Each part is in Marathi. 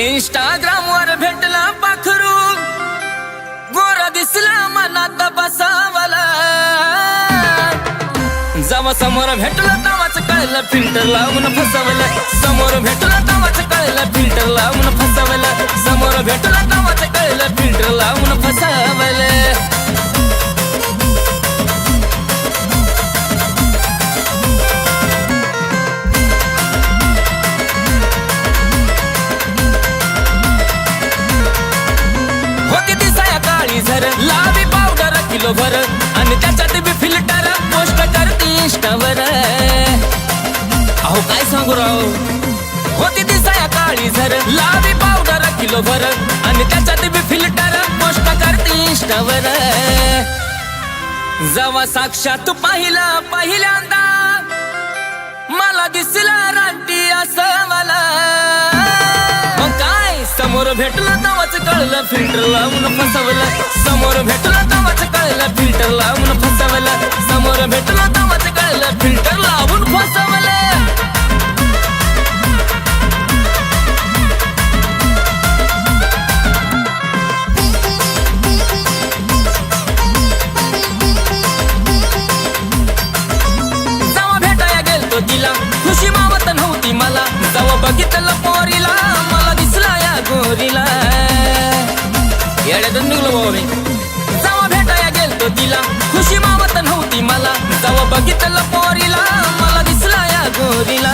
इंस्टाग्राम वर भेटला पाखरू. गोरा दिसला मनात बसावला. जेव्हा समोर भेटलं तवाच कळलं फिल्टर लावून फसवलं समोर भेटलं तवाच कळलं फिल्टर पावडर आणि त्याच्यात बी फिल्टर पोस्ट करते इंस्टावर. अहो काय सांगू राव? होती दिसाया काळी झर. लावी पावडर किलो भर. आणि त्याच्यात बी फिल्टर पोस्ट करते इंस्टावर. जवा साक्षात पाहिला पहिल्यांदा. मला दिसला रानटी असं मला. काय? समोर भेटलं तेव्हाच कळलं फिल्टर लावून फसवलं. समोर भेट समोर बघितलं पोरीला मला दिसला या गोरीला.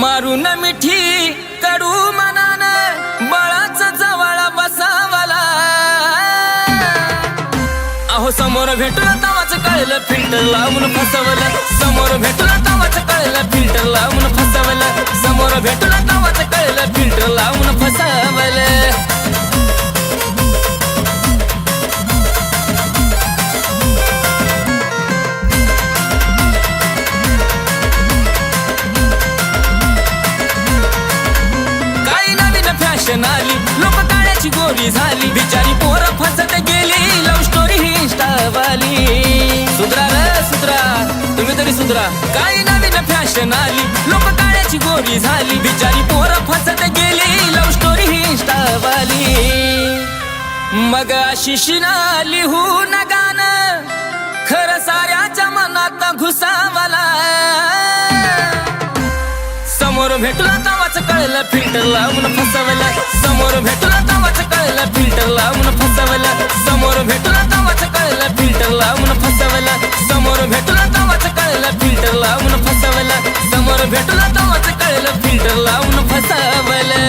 मारून मिठी कडू मनान बळाच जवळ बसावला. अहो समोर भेटलं तवाच कळलं फिल्टर लावून फसवलं. समोर भेटलं तवाच कळलं फिल्टर लावून फसवलं. समोर भेटलं तवाच कळलं फिल्टर लावून नवीन आली. लोक काळ्याची गोरी झाली. बिचारी पोर फसत गेली. लव्ह स्टोरी ही इंस्टावाली. सुधरा र सुधरा. तुम्ही तरी सुधरा. काही नवीन फॅशन आली. लोक काळ्याची गोरी झाली. बिचारी पोर फसत गेली. लव्ह स्टोरी ही इंस्टावाली. मग अशी शिना लिहू ना गाणं. कळलं फिल्टर लावून फसवलं. समोर भेटला तवाच कळलं फिल्टर लावून फसवलं. समोर भेटला तवाच कळलं फिल्टर लावून फसवलं. समोर भेटला तवाच कळलं फिल्टर लावून फसवलं. समोर भेटला तवाच कळलं फिल्टर लावून फसवलं.